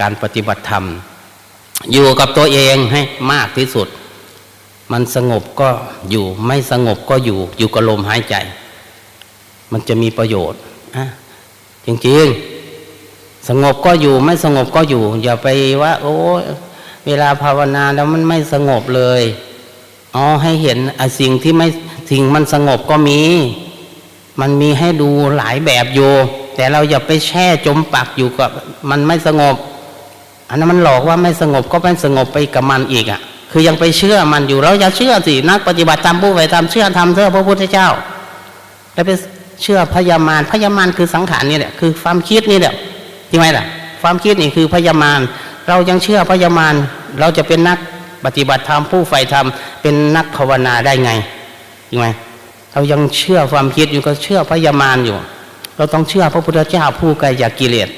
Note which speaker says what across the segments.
Speaker 1: การปฏิบัติธรรม อยู่กับตัวเองให้มากที่สุด มันสงบก็อยู่ไม่สงบก็อยู่ อยู่กับลมหายใจ มันจะมีประโยชน์อะจริงๆ สงบก็อยู่ไม่สงบก็อยู่ อย่าไปว่า โอ้เวลาภาวนาแล้วมันไม่สงบเลยอ๋อให้เห็นสิ่งที่ไม่สิ่งมันสงบก็มี มันมีให้ดูหลายแบบอยู่แต่เราอย่าไปแช่จมปักอยู่กับ มันไม่สงบ อันนั้นมันหลอกว่าไม่สงบก็ไม่สงบไปกับมันอีกอะ คือยังไปเชื่อมันอยู่เราอย่าเชื่อสินักปฏิบัติตามผู้ไปตามเชื่อทำเชื่อพระพุทธเจ้า แล้วไปเชื่อพยามารพยามารคือสังขารนี่แหละคือความคิดนี่แหละจริงไหมล่ะ ความคิดนี่คือพยามารเรายังเชื่อพยามารเราจะเป็นนักปฏิบัติธรรมผู้ใฝ่ธรรมเป็นนักภาวนาได้ไงจริงไหมเรายังเชื่อความคิดอยู่ก็เชื่อพยามารอยู่ เราต้องเชื่อพระพุทธเจ้าผู้ไกลจากกิเลส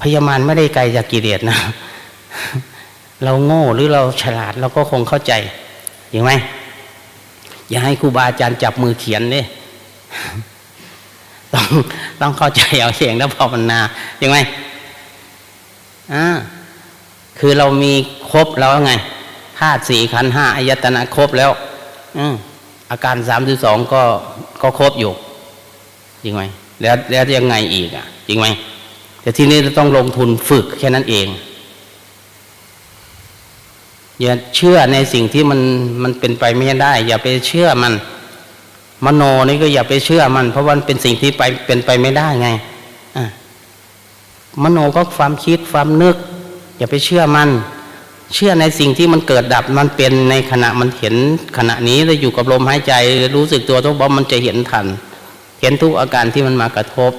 Speaker 1: พยามารไม่ได้ไกลจากกิเลสนะ เราโง่หรือเราฉลาดเราก็คงเข้าใจจริงไหมอย่าให้ครูบาอาจารย์จับมือเขียนเนี่ยต้องต้องเข้าใจเอาเองแล้วภาวนาจริงไหมอ่าคือเรามีครบแล้วไงธาตุสี่ขันห้าอายตนะครบแล้ว อืมอาการสามสิบสองก็ก็ครบอยู่จริงไหมแล้วแล้วยังไงอีกอะจริงไหม แต่ที่นี้เราต้องลงทุนฝึกแค่นั้นเอง อย่าเชื่อในสิ่งที่มันมันเป็นไปไม่ได้ อย่าไปเชื่อมัน มโนนี่ก็อย่าไปเชื่อมัน เพราะมันเป็นสิ่งที่ไปเป็นไปไม่ได้ไงอะมโนก็ความคิดความนึก อย่าไปเชื่อมัน เชื่อในสิ่งที่มันเกิดดับมันเป็นในขณะมันเห็นขณะนี้แล้วอยู่กับลมหายใจรู้สึกตัวทุกบอมมันจะเห็นทัน เห็นทุกอาการที่มันมากระทบ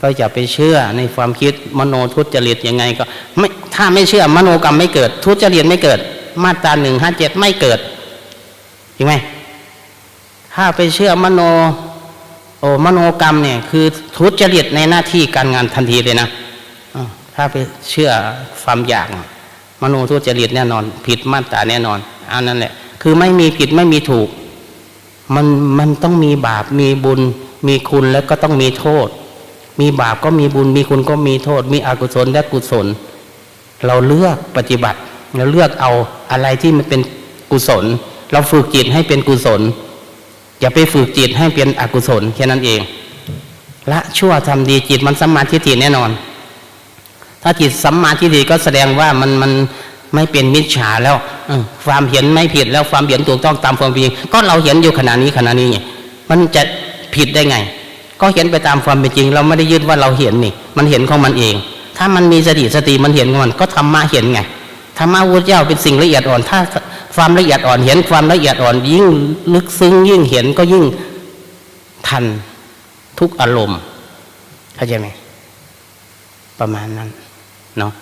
Speaker 1: ก็อย่าไปเชื่อในความคิดมโนทุจริตยังไงก็ไม่ถ้าไม่เชื่อมโนกรรมไม่เกิด ทุจริตไม่เกิด มาตราหนึ่งห้าเจ็ดไม่เกิดจริงไหมถ้าไปเชื่อมโนโอ้มโนกรรมเนี่ยคือทุจริตในหน้าที่การงานทันทีเลยนะถ้าไปเชื่อความอยากมโนทุจริตแน่นอน ผิดมาตราแน่นอนอันนั้นแหละ คือไม่มีผิดไม่มีถูก มันมันต้องมีบาปมีบุญ มีคุณแล้วก็ต้องมีโทษ มีบาปก็มีบุญมีคุณก็มีโทษ มีอกุศลและกุศล เราเลือกปฏิบัติเราเลือกเอาอะไรที่มันเป็นกุศล เราฝึกจิตให้เป็นกุศล อย่าไปฝึกจิตให้เป็นอกุศลแค่นั้นเองละชั่วทำดีจิตมันสัมมาทิฏฐิแน่นอน ถ้าจิตสัมมาทิฏฐิก็แสดงว่ามันมันไม่เป็นมิจฉาแล้วอความเห็นไม่ผิดแล้วความเห็นถูกต้องตามความจริงก็เราเห็นอยู่ขณะนี้ขณะนี้ไงมันจะผิดได้ไง ก็เห็นไปตามความเป็นจริง เราไม่ได้ยึดว่าเราเห็นนี่ มันเห็นของมันเอง ถ้ามันมีสติสติมันเห็นของมัน ก็ธรรมะเห็นไงธรรมะวุฒิเจ้าเป็นสิ่งละเอียดอ่อน ถ้าความละเอียดอ่อนเห็นความละเอียดอ่อน ยิ่งลึกซึ้งยิ่งเห็นก็ยิ่งทันทุกอารมณ์เข้าใจไหมประมาณนั้นเนาะ